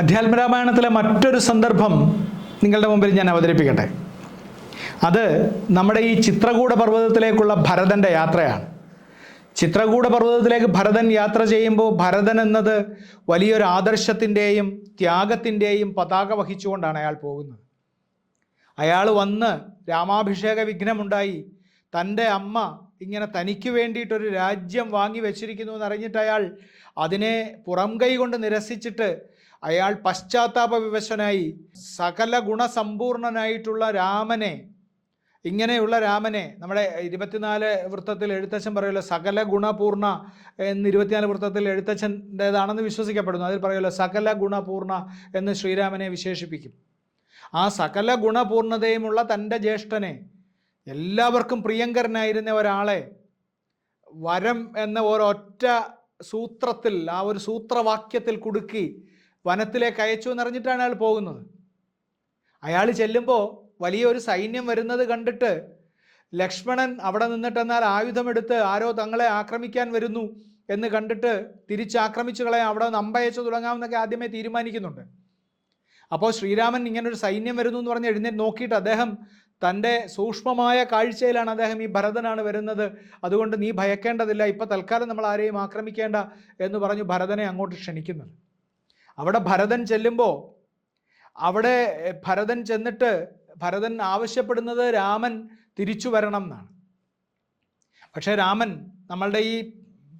അധ്യാത്മരാമായണത്തിലെ മറ്റൊരു സന്ദർഭം നിങ്ങളുടെ മുമ്പിൽ ഞാൻ അവതരിപ്പിക്കട്ടെ. അത് നമ്മുടെ ഈ ചിത്രകൂട പർവതത്തിലേക്കുള്ള ഭരതന്റെ യാത്രയാണ്. ചിത്രകൂട പർവതത്തിലേക്ക് ഭരതൻ യാത്ര ചെയ്യുമ്പോൾ ഭരതൻ എന്നത് വലിയൊരു ആദർശത്തിന്റെയും ത്യാഗത്തിന്റെയും പതാക വഹിച്ചുകൊണ്ടാണ് അയാൾ പോകുന്നത്. അയാൾ വന്ന് രാമാഭിഷേക വിഘ്നമുണ്ടായി. തന്റെ അമ്മ ഇങ്ങനെ തനിക്ക് വേണ്ടിയിട്ടൊരു രാജ്യം വാങ്ങി വെച്ചിരിക്കുന്നു എന്നറിഞ്ഞിട്ട് അയാൾ അതിനെ പുറം കൈ കൊണ്ട് നിരസിച്ചിട്ട് അയാൾ പശ്ചാത്താപ വിവശനായി സകല ഗുണസമ്പൂർണനായിട്ടുള്ള രാമനെ ഇങ്ങനെയുള്ള രാമനെ നമ്മുടെ ഇരുപത്തിനാല് വൃത്തത്തിൽ എഴുത്തച്ഛൻ പറയുമല്ലോ സകല ഗുണപൂർണ എന്ന് ഇരുപത്തിനാല് വൃത്തത്തിൽ എഴുത്തച്ഛന്റേതാണെന്ന് വിശ്വസിക്കപ്പെടുന്നു. അതിൽ പറയുമല്ലോ സകല ഗുണപൂർണ എന്ന് ശ്രീരാമനെ വിശേഷിപ്പിക്കും. ആ സകല ഗുണപൂർണതയുമുള്ള തന്റെ ജ്യേഷ്ഠനെ എല്ലാവർക്കും പ്രിയങ്കരനായിരുന്ന ഒരാളെ വരം എന്ന ഒരൊറ്റ സൂത്രത്തിൽ ആ ഒരു സൂത്രവാക്യത്തിൽ കുടുക്കി വനത്തിലേക്ക് അയച്ചു എന്നറിഞ്ഞിട്ടാണ് അയാൾ പോകുന്നത്. അയാൾ ചെല്ലുമ്പോൾ വലിയൊരു സൈന്യം വരുന്നത് കണ്ടിട്ട് ലക്ഷ്മണൻ അവിടെ നിന്നിട്ടെന്നാൽ ആയുധമെടുത്ത് ആരോ തങ്ങളെ ആക്രമിക്കാൻ വരുന്നു എന്ന് കണ്ടിട്ട് തിരിച്ചാക്രമിച്ചു കളയാൻ അവിടെ നിന്ന് അമ്പയച്ചു തുടങ്ങാമെന്നൊക്കെ ആദ്യമേ തീരുമാനിക്കുന്നുണ്ട്. അപ്പോൾ ശ്രീരാമൻ ഇങ്ങനൊരു സൈന്യം വരുന്നു എന്ന് പറഞ്ഞ് എഴുന്നേറ്റ് നോക്കിയിട്ട് അദ്ദേഹം തന്റെ സൂക്ഷ്മമായ കാഴ്ചയിലാണ് അദ്ദേഹം ഈ ഭരതനാണ് വരുന്നത്. അതുകൊണ്ട് നീ ഭയക്കേണ്ടതില്ല. ഇപ്പം തൽക്കാലം നമ്മൾ ആരെയും ആക്രമിക്കേണ്ട എന്ന് പറഞ്ഞു ഭരതനെ അങ്ങോട്ട് ക്ഷണിക്കുന്നത്. അവിടെ ഭരതൻ ചെല്ലുമ്പോൾ അവിടെ ഭരതൻ ചെന്നിട്ട് ഭരതൻ ആവശ്യപ്പെടുന്നത് രാമൻ തിരിച്ചു വരണം എന്നാണ്. പക്ഷേ രാമൻ നമ്മളുടെ ഈ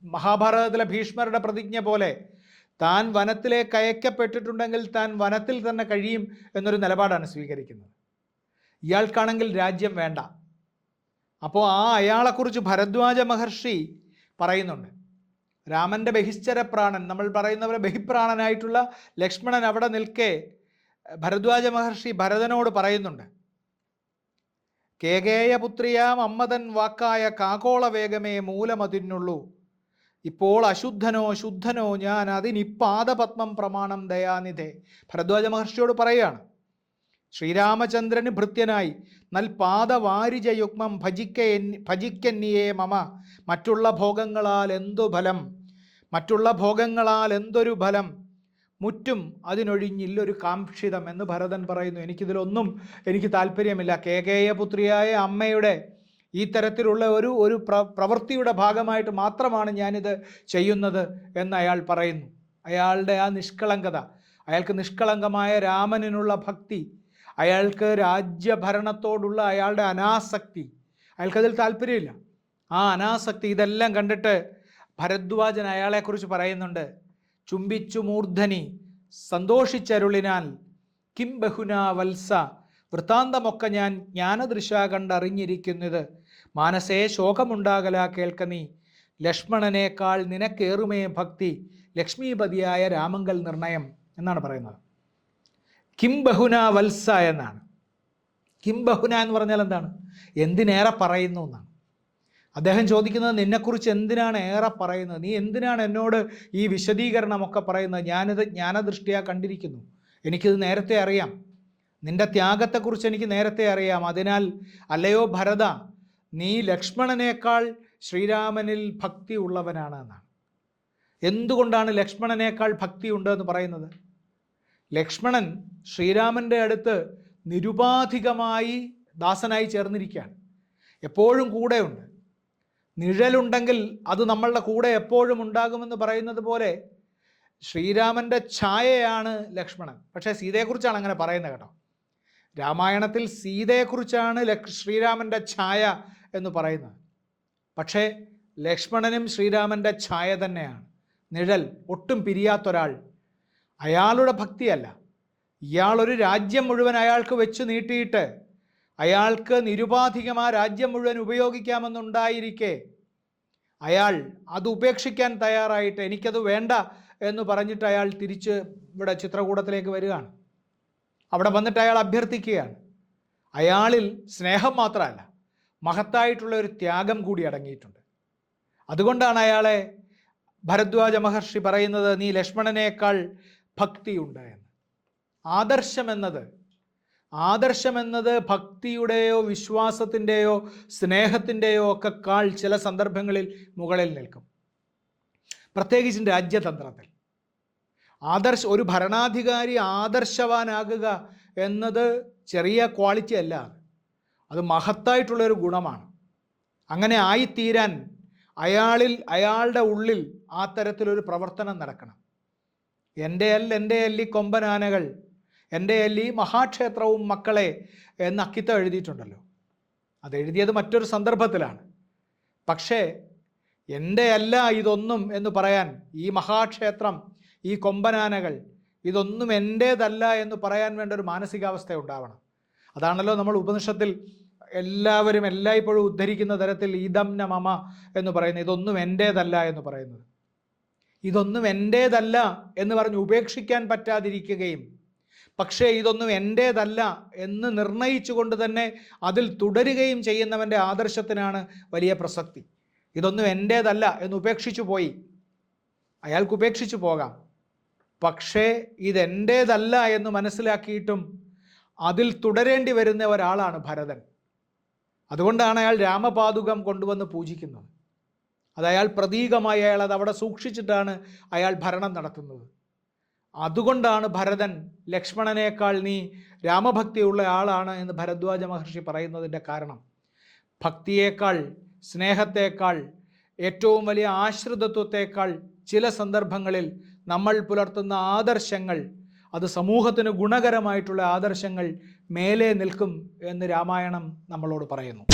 മഹാഭാരതത്തിലെ ഭീഷ്മരുടെ പ്രതിജ്ഞ പോലെ താൻ വനത്തിലേക്ക് അയക്കപ്പെട്ടിട്ടുണ്ടെങ്കിൽ താൻ വനത്തിൽ തന്നെ കഴിയും എന്നൊരു നിലപാടാണ് സ്വീകരിക്കുന്നത്. ഇയാൾക്കാണെങ്കിൽ രാജ്യം വേണ്ട. അപ്പോൾ ആ അയാളെക്കുറിച്ച് ഭരദ്വാജ മഹർഷി പറയുന്നുണ്ട്. രാമന്റെ ബഹിശ്ചരപ്രാണൻ. നമ്മൾ പറയുന്ന പോലെ ബഹിപ്രാണനായിട്ടുള്ള ലക്ഷ്മണൻ അവിടെ നിൽക്കെ ഭരദ്വാജ മഹർഷി ഭരതനോട് പറയുന്നുണ്ട്. കേകേയപുത്രിയാം അമ്മതൻ വാക്കായ കാകോള വേഗമേ മൂലമതിന്നുള്ളൂ. ഇപ്പോൾ അശുദ്ധനോ ശുദ്ധനോ ഞാൻ അതിനിപ്പാദപത്മം പ്രമാണം ദയാനിധേ. ഭരദ്വാജ മഹർഷിയോട് പറയുകയാണ്. ശ്രീരാമചന്ദ്രന് ഭൃത്യനായി. നൽപാദവാരിജയുഗ്മം ഭജിക്ക ഭജിക്കന്നിയേ മമ. മറ്റുള്ള ഭോഗങ്ങളാൽ എന്തു ഫലം? മറ്റുള്ള ഭോഗങ്ങളാൽ എന്തൊരു ഫലം? മുറ്റും അതിനൊഴിഞ്ഞില്ലൊരു കാംക്ഷിതം എന്ന് ഭരതൻ പറയുന്നു. എനിക്കിതിലൊന്നും എനിക്ക് താല്പര്യമില്ല. കേകേയപുത്രിയായ അമ്മയുടെ ഈ തരത്തിലുള്ള ഒരു ഒരു പ്ര പ്രവൃത്തിയുടെ ഭാഗമായിട്ട് മാത്രമാണ് ഞാനിത് ചെയ്യുന്നത് എന്ന് അയാൾ പറയുന്നു. അയാളുടെ ആ നിഷ്കളങ്കത അയാൾക്ക് നിഷ്കളങ്കമായ രാമനിനുള്ള ഭക്തി അയാൾക്ക് രാജ്യഭരണത്തോടുള്ള അയാളുടെ അനാസക്തി അയാൾക്കതിൽ താല്പര്യമില്ല. ആ അനാസക്തി ഇതെല്ലാം കണ്ടിട്ട് ഭരദ്വാജൻ അയാളെക്കുറിച്ച് പറയുന്നുണ്ട്. ചുംബിച്ചു മൂർധനി സന്തോഷിച്ചരുളിനാൽ കിം ബഹുന വത്സ വൃത്താന്തമൊക്കെ ഞാൻ ജ്ഞാനദൃശ കണ്ടറിഞ്ഞിരിക്കുന്നത്. മാനസേ ശോകമുണ്ടാകല കേൾക്ക നീ. ലക്ഷ്മണനേക്കാൾ നിനക്കേറുമേ ഭക്തി ലക്ഷ്മീപതിയായ രാമങ്കൽ നിർണയം എന്നാണ് പറയുന്നത്. കിം ബഹുന വത്സ എന്നാണ്. കിം ബഹുന എന്ന് പറഞ്ഞാൽ എന്താണ്? എന്തിനേറെ പറയുന്നു എന്നാണ്. അദ്ദേഹം ചോദിക്കുന്നത് നിന്നെക്കുറിച്ച് എന്തിനാണ് ഏറെ പറയുന്നത്? നീ എന്തിനാണ് എന്നോട് ഈ വിശദീകരണമൊക്കെ പറയുന്നത്? ഞാനിത് ജ്ഞാനദൃഷ്ടിയാ കണ്ടിരിക്കുന്നു. എനിക്കിത് നേരത്തെ അറിയാം. നിന്റെ ത്യാഗത്തെക്കുറിച്ച് എനിക്ക് നേരത്തെ അറിയാം. അതിനാൽ അല്ലയോ ഭരത നീ ലക്ഷ്മണനേക്കാൾ ശ്രീരാമനിൽ ഭക്തി ഉള്ളവനാണ് എന്നാണ് എന്തുകൊണ്ടാണ് ലക്ഷ്മണനേക്കാൾ ഭക്തി ഉണ്ടെന്ന് പറയുന്നത്? ലക്ഷ്മണൻ ശ്രീരാമന്റെ അടുത്ത് നിരുപാധികമായി ദാസനായി ചേർന്നിരിക്കുകയാണ്. എപ്പോഴും കൂടെയുണ്ട്. നിഴലുണ്ടെങ്കിൽ അത് നമ്മളുടെ കൂടെ എപ്പോഴും ഉണ്ടാകുമെന്ന് പറയുന്നത് പോലെ ശ്രീരാമന്റെ ഛായയാണ് ലക്ഷ്മണൻ. പക്ഷേ സീതയെക്കുറിച്ചാണ് അങ്ങനെ പറയുന്നത് കേട്ടോ. രാമായണത്തിൽ സീതയെക്കുറിച്ചാണ് ലക് ശ്രീരാമന്റെ ഛായ എന്ന് പറയുന്നത്. പക്ഷേ ലക്ഷ്മണനും ശ്രീരാമന്റെ ഛായ തന്നെയാണ്. നിഴൽ ഒട്ടും പിരിയാത്തൊരാൾ. അയാളുടെ ഭക്തിയല്ല. ഇയാളൊരു രാജ്യം മുഴുവൻ അയാൾക്ക് വെച്ച് നീട്ടിയിട്ട് അയാൾക്ക് നിരുപാധികം ആ രാജ്യം മുഴുവൻ ഉപയോഗിക്കാമെന്നുണ്ടായിരിക്കെ. അയാൾ അത് ഉപേക്ഷിക്കാൻ തയ്യാറായിട്ട് എനിക്കത് വേണ്ട എന്ന് പറഞ്ഞിട്ട് അയാൾ തിരിച്ച് ഇവിടെ ചിത്രകൂടത്തിലേക്ക് വരികയാണ്. അവിടെ വന്നിട്ട് അയാൾ അഭ്യർത്ഥിക്കുകയാണ്. അയാളിൽ സ്നേഹം മാത്രമല്ല മഹത്തായിട്ടുള്ള ഒരു ത്യാഗം കൂടി അടങ്ങിയിട്ടുണ്ട്. അതുകൊണ്ടാണ് അയാളെ ഭരദ്വാജ മഹർഷി പറയുന്നത് നീ ലക്ഷ്മണനേക്കാൾ ഭക്തിയുണ്ട് എന്ന്. ആദർശമെന്നത് ആദർശമെന്നത് ഭക്തിയുടെയോ വിശ്വാസത്തിന്റെയോ സ്നേഹത്തിന്റെയോ ഒക്കെ കാൾ ചില സന്ദർഭങ്ങളിൽ മുകളിൽ നിൽക്കും. പ്രത്യേകിച്ചും രാജ്യതന്ത്രത്തിൽ. ആദർശ ഒരു ഭരണാധികാരി ആദർശവാനാകുക എന്നത് ചെറിയ ക്വാളിറ്റി അല്ല അത്. മഹത്തായിട്ടുള്ളൊരു ഗുണമാണ്. അങ്ങനെ ആയിത്തീരാൻ അയാളിൽ അയാളുടെ ഉള്ളിൽ ആ തരത്തിലൊരു പ്രവർത്തനം നടക്കണം. എന്റെ അല്ല എന്റെ അല്ലി കൊമ്പനാനകൾ എന്റെ അല്ലി മഹാക്ഷേത്രവും മക്കളെ എന്ന് അക്കിത്തം എഴുതിയിട്ടുണ്ടല്ലോ. അതെഴുതിയത് മറ്റൊരു സന്ദർഭത്തിലാണ്. പക്ഷേ എന്റെ അല്ല ഇതൊന്നും എന്ന് പറയാൻ ഈ മഹാക്ഷേത്രം ഈ കൊമ്പനാനകൾ ഇതൊന്നും എന്റേതല്ല എന്ന് പറയാൻ വേണ്ട ഒരു മാനസികാവസ്ഥ ഉണ്ടാവണം. അതാണല്ലോ നമ്മൾ ഉപനിഷത്തിൽ എല്ലാവരും എല്ലായ്പ്പോഴും ഉദ്ധരിക്കുന്ന തരത്തിൽ ഇതം മമ എന്ന് പറയുന്നത്. ഇതൊന്നും എന്റേതല്ല എന്ന് പറയുന്നത്. ഇതൊന്നും എന്റേതല്ല എന്ന് പറഞ്ഞ് ഉപേക്ഷിക്കാൻ പറ്റാതിരിക്കുകയും പക്ഷേ ഇതൊന്നും എന്റേതല്ല എന്ന് നിർണയിച്ചുകൊണ്ട് തന്നെ അതിൽ തുടരുകയും ചെയ്യുന്നവന്റെ ആദർശത്തിനാണ് വലിയ പ്രസക്തി. ഇതൊന്നും എന്റേതല്ല എന്ന് ഉപേക്ഷിച്ചു പോയി. അയാൾക്ക് ഉപേക്ഷിച്ചു പോകാം. പക്ഷേ ഇതെന്റേതല്ല എന്ന് മനസ്സിലാക്കിയിട്ടും അതിൽ തുടരേണ്ടി വരുന്ന ഒരാളാണ് ഭരതൻ. അതുകൊണ്ടാണ് അയാൾ രാമപാതുകം കൊണ്ടുവന്ന് പൂജിക്കുന്നത്. അത് അയാൾ പ്രതീകമായി അയാൾ അത് അവിടെ സൂക്ഷിച്ചിട്ടാണ് അയാൾ ഭരണം നടത്തുന്നത്. അതുകൊണ്ടാണ് ഭരതൻ ലക്ഷ്മണനേക്കാൾ നീ രാമഭക്തിയുള്ള ആളാണ് എന്ന് ഭരദ്വാജ മഹർഷി പറയുന്നതിന്റെ കാരണം. ഭക്തിയേക്കാൾ സ്നേഹത്തേക്കാൾ ഏറ്റവും വലിയ ആശ്രിതത്വത്തേക്കാൾ ചില സന്ദർഭങ്ങളിൽ നമ്മൾ പുലർത്തുന്ന ആദർശങ്ങൾ അത് സമൂഹത്തിന് ഗുണകരമായിട്ടുള്ള ആദർശങ്ങൾ മേലെ നിൽക്കും എന്ന് രാമായണം നമ്മളോട് പറയുന്നു.